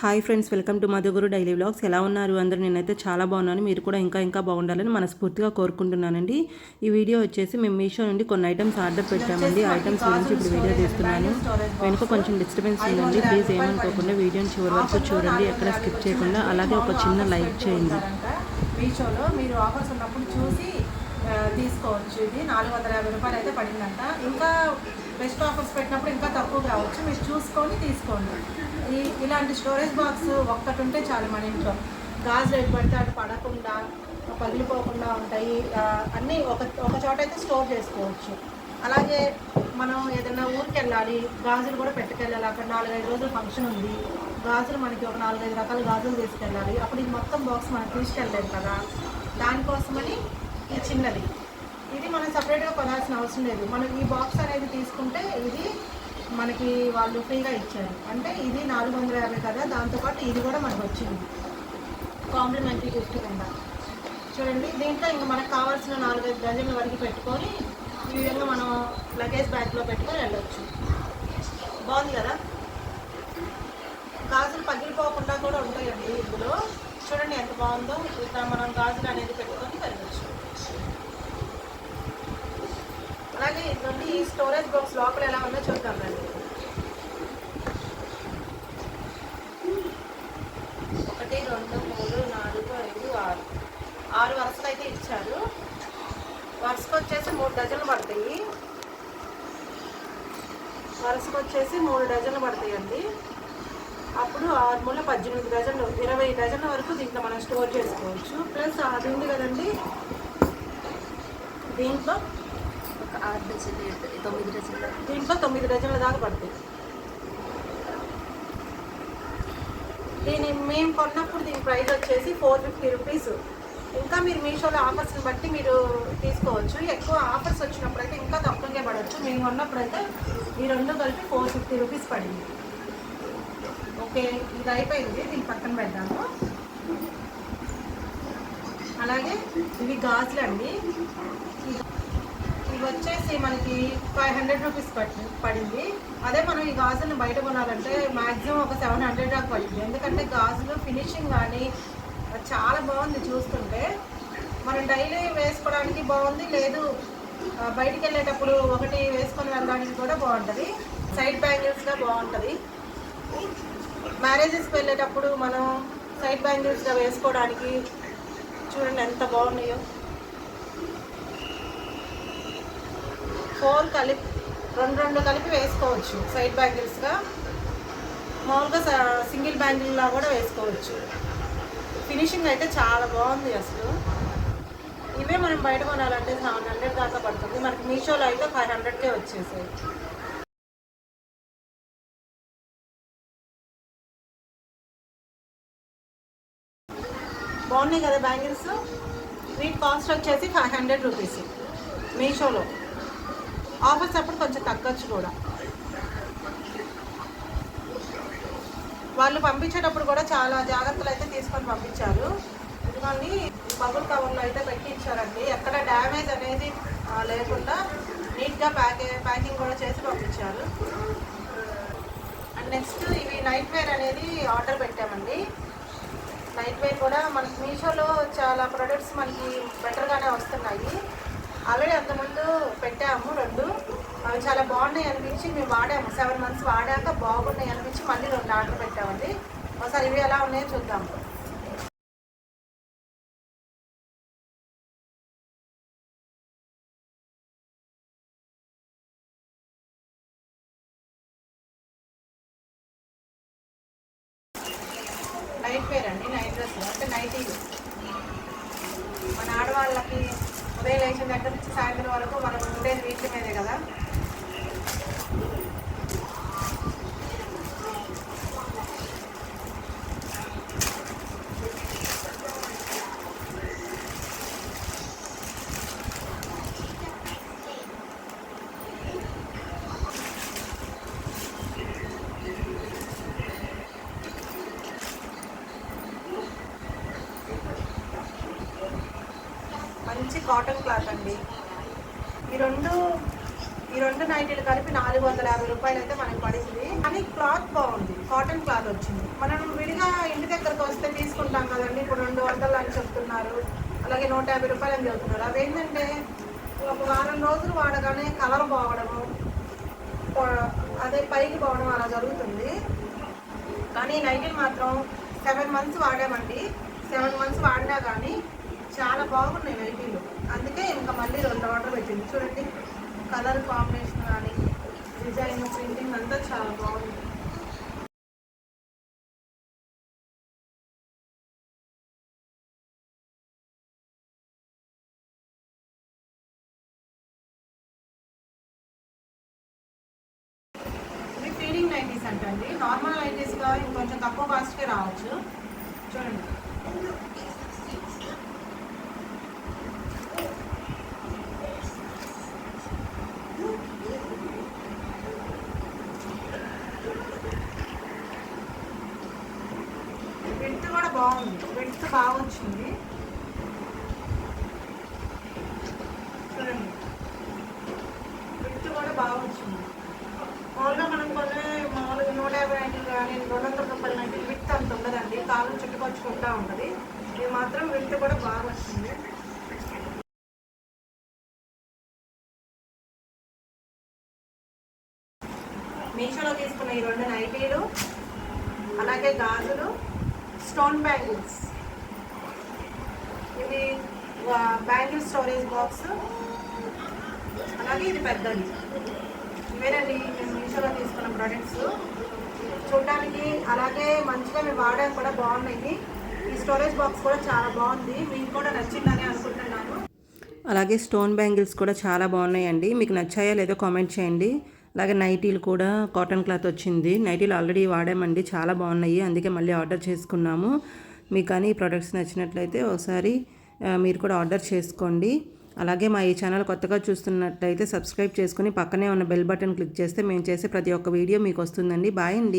Hi friends welcome to Madhuguru daily vlogs. ఎలా ఉన్నారు అందరూ? నేనైతే చాలా బాగున్నాను. మీరు కూడా ఇంకా ఇంకా బాగుండాలని మనస్ఫూర్తిగా కోరుకుంటున్నానండి. ఈ వీడియో వచ్చేసి మేము మీషో నుండి కొన్ని ఐటమ్స్ ఆర్డర్ పెట్టామండి. ఐటమ్స్ గురించి ఇప్పుడు వీడియో తీస్తున్నాను. వెనుక కొంచెం డిస్టర్బెన్స్ ఉందండి. ప్లీజ్ ఏమనుకోకుండా వీడియోని చివరి వరకు చూడండి. ఎక్కడ స్కిప్ చేయకుండా అలాగే ఒక చిన్న లైక్ చేయండి. మీషోలో మీరు ఆఫర్స్ ఉన్నప్పుడు చూసి తీసుకోవచ్చు. ఇది నాలుగు వందల యాభై రూపాయలు అయితే పడిందంట. ఇంకా బెస్ట్ ఆఫర్స్ పెట్టినప్పుడు ఇంకా తక్కువ కావచ్చు. మీరు చూసుకొని తీసుకోండి. ఈ ఇలాంటి స్టోరేజ్ బాక్స్ ఒక్కటి ఉంటే చాలు మన ఇంట్లో. గాజులు ఎటు పడితే అటు పడకుండా పగిలిపోకుండా ఉంటాయి. అన్నీ ఒక ఒక చోట అయితే స్టోర్ చేసుకోవచ్చు. అలాగే మనం ఏదైనా ఊరికి వెళ్ళాలి గాజులు కూడా పెట్టుకెళ్ళాలి. అక్కడ నాలుగైదు రోజులు ఫంక్షన్ ఉంది. గాజులు మనకి ఒక నాలుగైదు రకాల గాజులు తీసుకెళ్ళాలి. అప్పుడు ఇది మొత్తం బాక్స్ మనం తీసుకెళ్ళలేము కదా. దానికోసమని ఈ చిన్నది. ఇది మనం సపరేట్గా కొనాల్సిన అవసరం లేదు. మనం ఈ బాక్స్ అనేది తీసుకుంటే ఇది మనకి వాళ్ళు ఫ్రీగా ఇచ్చారు. అంటే ఇది నాలుగు వందల యాభై కదా దాంతోపాటు ఇది కూడా మనకు వచ్చింది. కాంప్లిమెంటరీ గిఫ్ట్ కింద. చూడండి దీంట్లో ఇంకా మనకు కావాల్సిన నాలుగైదు డజన్ల వరకు పెట్టుకొని ఈ విధంగా మనం లగేజ్ బ్యాగ్లో పెట్టుకొని వెళ్ళొచ్చు. బాగుంది కదా? గాజులు పగిలిపోకుండా కూడా ఉంటాయండి ఇందులో. చూడండి ఎంత బాగుందో. ఇట్లా మనం గాజులు అనేది పెట్టుకొని వెళ్ళొచ్చు. అలాగే ఈ స్టోరేజ్ బాక్స్ లోపల ఎలా ఉందో చూద్దాం రండి. ఒకటి రెండు మూడు నాలుగు ఐదు ఆరు. ఆరు వరుసలు అయితే ఇచ్చారు. వరుసకు వచ్చేసి మూడు డజన్లు పడతాయి. వరుసకు వచ్చేసి మూడు డజన్లు పడతాయండి. అప్పుడు ఆరు మూల పద్దెనిమిది డజన్లు ఇరవై డజన్ల వరకు దీంట్లో మనం స్టోర్ చేసుకోవచ్చు. ప్లస్ అది ఉంది కదండి. దీంట్లో ఆరు డజన్లు తొమ్మిది డజన్లు దీంట్లో తొమ్మిది డజన్ల దాకా పడుతుంది. దీని మేము కొన్నప్పుడు దీని ప్రైస్ వచ్చేసి ఫోర్ ఫిఫ్టీ రూపీస్. ఇంకా మీరు మీషోలో ఆఫర్స్ని బట్టి మీరు తీసుకోవచ్చు. ఎక్కువ ఆఫర్స్ వచ్చినప్పుడు అయితే ఇంకా తక్కువగా పడవచ్చు మేము కొన్నప్పుడైతే అయితే ఈ రెండు కలిపి ఫోర్ ఫిఫ్టీ రూపీస్ పడింది. ఓకే ఇది అయిపోయింది. దీని పక్కన పెడదాము. అలాగే ఇవి గాజులు అండి ఇది వచ్చేసి మనకి ఫైవ్ హండ్రెడ్ రూపీస్ పట్టి పడింది. అదే మనం ఈ గాజులను బయట కొనాలంటే మ్యాక్సిమం ఒక సెవెన్ హండ్రెడ్ దాకా పడింది. ఎందుకంటే గాజులు ఫినిషింగ్ కానీ చాలా బాగుంది చూస్తుంటే. మనం డైలీ వేసుకోవడానికి బాగుంది లేదు బయటికి వెళ్ళేటప్పుడు ఒకటి వేసుకొని వెళ్ళడానికి కూడా బాగుంటుంది. సైడ్ బ్యాంగిల్స్గా బాగుంటుంది. మ్యారేజెస్కి వెళ్ళేటప్పుడు మనం సైడ్ బ్యాంగిల్స్గా వేసుకోవడానికి చూడండి ఎంత బాగున్నాయో. ఫోర్ కలిపి రెండు రెండు కలిపి వేసుకోవచ్చు సైడ్ బ్యాంగిల్స్గా మామూలుగా సింగిల్ బ్యాంగిల్లా కూడా వేసుకోవచ్చు. ఫినిషింగ్ అయితే చాలా బాగుంది అసలు. ఇవే మనం బయట కొనాలంటే సెవెన్ హండ్రెడ్ దాకా పడుతుంది. మనకి మీషోలో అయితే ఫైవ్ హండ్రెడ్కే వచ్చేసాయి. బాగున్నాయి కదా బ్యాంగిల్స్? వీటి కాస్ట్ వచ్చేసి ఫైవ్ హండ్రెడ్ రూపీస్. మీషోలో. ఆఫర్స్ అప్పుడు కొంచెం తగ్గొచ్చు కూడా. వాళ్ళు పంపించేటప్పుడు కూడా చాలా జాగ్రత్తలు అయితే తీసుకొని పంపించారు. ఇవన్నీ బబుల్ కవర్లో అయితే పెట్టి ఇచ్చారండి ఎక్కడ డ్యామేజ్ అనేది లేకుండా నీట్గా ప్యాకే ప్యాకింగ్ కూడా చేసి పంపించారు. అండ్ నెక్స్ట్ ఇవి నైట్ వేర్ అనేది ఆర్డర్ పెట్టామండి. నైట్ వేర్ కూడా మనకి మీషోలో చాలా ప్రొడక్ట్స్ మనకి బెటర్గానే వస్తున్నాయి. ఆల్రెడీ అంతకుముందు పెట్టాము రెండు. అవి చాలా బాగున్నాయి అనిపించి మేము వాడాము. సెవెన్ మంత్స్ వాడాక బాగున్నాయి అనిపించి మళ్ళీ రెండు ఆర్డర్ పెట్టామండి. ఒకసారి ఇవి ఎలా ఉన్నాయో చూద్దాం. నైట్ వేర్ అండి నైట్ డ్రెస్ అంటే నైటీలు మన ఆడవాళ్ళకి ఉదయం లేచిన దగ్గర నుంచి సాయంత్రం వరకు మనం మీదే కదా? మంచి కాటన్ క్లాత్ అండి. ఈ రెండు ఈ రెండు నైటీలు కలిపి నాలుగు వందల యాభై రూపాయలు అయితే మనకి పడింది. కానీ క్లాత్ బాగుంది. కాటన్ క్లాత్ వచ్చింది. మనం విడిగా ఇంటి దగ్గరకు వస్తే తీసుకుంటాం కదండి. ఇప్పుడు రెండు వందలు అని చెప్తున్నారు. అలాగే నూట యాభై రూపాయలు అని చెప్తున్నారు. అవేంటంటే ఒక వారం రోజులు వాడగానే కలర్ పోవడము అదే పైకి పోవడం అలా జరుగుతుంది. కానీ నైటీలు మాత్రం సెవెన్ మంత్స్ వాడామండి. సెవెన్ మంత్స్ వాడినా కానీ చాలా బాగున్నాయి వెహికల్ అందుకే ఇంకా మళ్ళీ రెండు ఆర్డర్ పెట్టింది. చూడండి కలర్ కాంబినేషన్ కానీ డిజైన్ ప్రింటింగ్ అంతా చాలా బాగుంది. ఫీడింగ్ నైటీస్ అంటండి నార్మల్ నైటీస్గా ఇంకొంచెం తక్కువ కాస్ట్కే రావచ్చు. చూడండి విడ్త్ కూడా Hmm. బాగుంది విడ్త్ బాగా వచ్చింది చూడండి విడ్త్ కూడా బాగా వచ్చింది మామూలుగా మనం కొన్ని మామూలుగా నూట యాభై నైన్టీలు కానీ రెండు వందల రూపాయల నైన్టీలు విత్ అంత ఉండదండి. కాలు చుట్టుకొచ్చుకుంటా ఉంటుంది. ఇది మాత్రం విత్ కూడా బాగా వచ్చింది మీషోలో తీసుకున్న ఈ రెండు నైటీలు అలాగే గాజులు స్టోన్ బ్యాంగిల్స్ ఇది బ్యాంగిల్ స్టోరేజ్ బాక్స్ అలాగే ఇది పెద్దది. ఇవేనండి మేము మీషోలో తీసుకున్న ప్రొడక్ట్స్ చూడడానికి అలాగే మంచిగా మేము వాడడానికి కూడా బాగున్నాయి. ఈ స్టోరేజ్ బాక్స్ కూడా చాలా బాగుంది. మీకు కూడా నచ్చిందని అనుకుంటున్నాను. అలాగే స్టోన్ బ్యాంగిల్స్ కూడా చాలా బాగున్నాయండి. మీకు నచ్చాయో లేదో కామెంట్ చేయండి. అలాగే నైటీలు కూడా కాటన్ క్లాత్ వచ్చింది. నైటీలు ఆల్రెడీ వాడామండి. చాలా బాగున్నాయి. అందుకే మళ్ళీ ఆర్డర్ చేసుకున్నాము. మీకు కానీ ఈ ప్రొడక్ట్స్ నచ్చినట్లయితే ఒకసారి మీరు కూడా ఆర్డర్ చేసుకోండి. అలాగే మా ఈ ఛానల్ కొత్తగా చూస్తున్నట్లయితే సబ్స్క్రైబ్ చేసుకుని పక్కనే ఉన్న బెల్ బటన్ క్లిక్ చేస్తే మేము చేసే ప్రతి ఒక్క వీడియో మీకు వస్తుందండి. బాయ్ అండి.